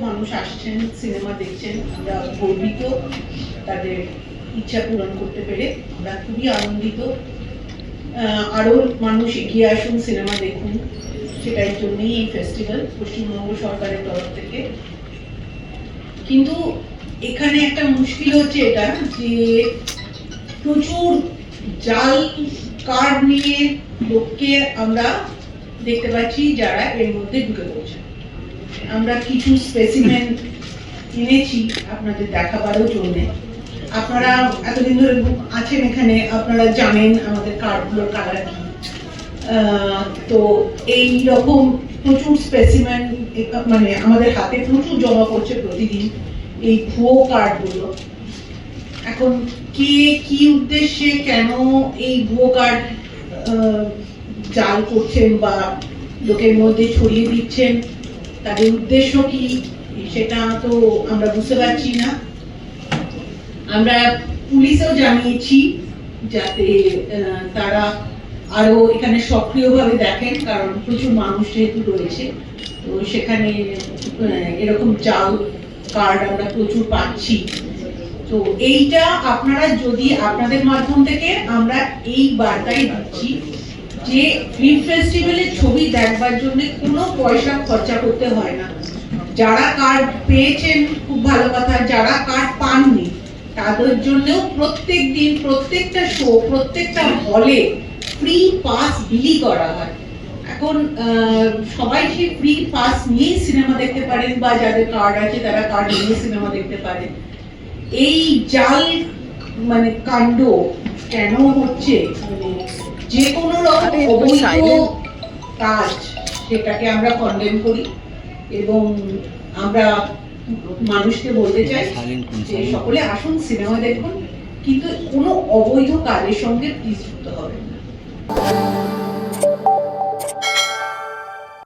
মানুষ আসছেন সিনেমা দেখছেন আমরা গর্বিত তাদের ইচ্ছা পূরণ করতে পেরে আমরা খুবই আনন্দিত। আহ, আরও মানুষ এগিয়ে আসুন সিনেমা দেখুন সেটার জন্যই এই ফেস্টিভ্যাল পশ্চিমবঙ্গ সরকারের তরফ থেকে। কিন্তু এখানে একটা মুশকিল হচ্ছে এটা যে প্রচুর জাল কার্ড নিয়ে লোককে আমরা দেখতে পাচ্ছি যারা এর মধ্যে ঢুকে পড়ছে আমরা কিছু স্পেসিমেন এনেছি, আপনাদের দেখাবারও জন্য। আপনারা এতদিন ধরে আছেন এখানে, আপনারা জানেন আমাদের কার্ডগুলোর কালার কি। তো এই রকম প্রচুর স্পেসিমেন মানে আমাদের হাতে প্রচুর জমা পড়ছে প্রতিদিন এই ভুয়ো কার্ডগুলো এখন কে কি উদ্দেশ্যে কেন এই ভুয়ো কার্ড জাল করছেন বা লোকের মধ্যে ছড়িয়ে দিচ্ছেন তাদের উদ্দেশ্য কি? সেটা তো আমরা বুঝতে পারছি না। আমরা পুলিশেও জানিয়েছি যাতে তারা আরও এখানে সক্রিয়ভাবে দেখেন, কারণ প্রচুর মানুষ যেহেতু রয়েছে, তো সেখানে এরকম চাল কার্ড আমরা প্রচুর পাচ্ছি। তো এইটা আপনারা যদি আপনাদের মাধ্যম থেকে আমরা এই বার্তাই দিচ্ছি যে ফিল্ম ফেস্টিভ্যালের ছবি দেখবার জন্য কোনো পয়সা খরচা করতে হয় না। যারা কার্ড পেয়েছেন, খুব ভালো কথা, যারা কার্ড পাননি, তাদের জন্যও প্রত্যেক দিন, প্রত্যেকটা শো প্রত্যেকটা হলে ফ্রি পাস বিলি করা হয়। এখন সবাই সেই ফ্রি পাস নিয়েই সিনেমা দেখতে পারেন বা যাদের কার্ড আছে, তারা কার্ড নিয়ে সিনেমা দেখতে পারেন। এই জাল মানে কাণ্ড কেন হচ্ছে? মানে যে কোনো silent। কাজ সেটাকে আমরা কন্ডেম করি এবং আমরা মানুষকে বলতে চাই যে সকলে আসুন সিনেমা দেখুন কিন্তু কোনো অবৈধ কাজের সঙ্গে প্লিজ যুক্ত হবে না।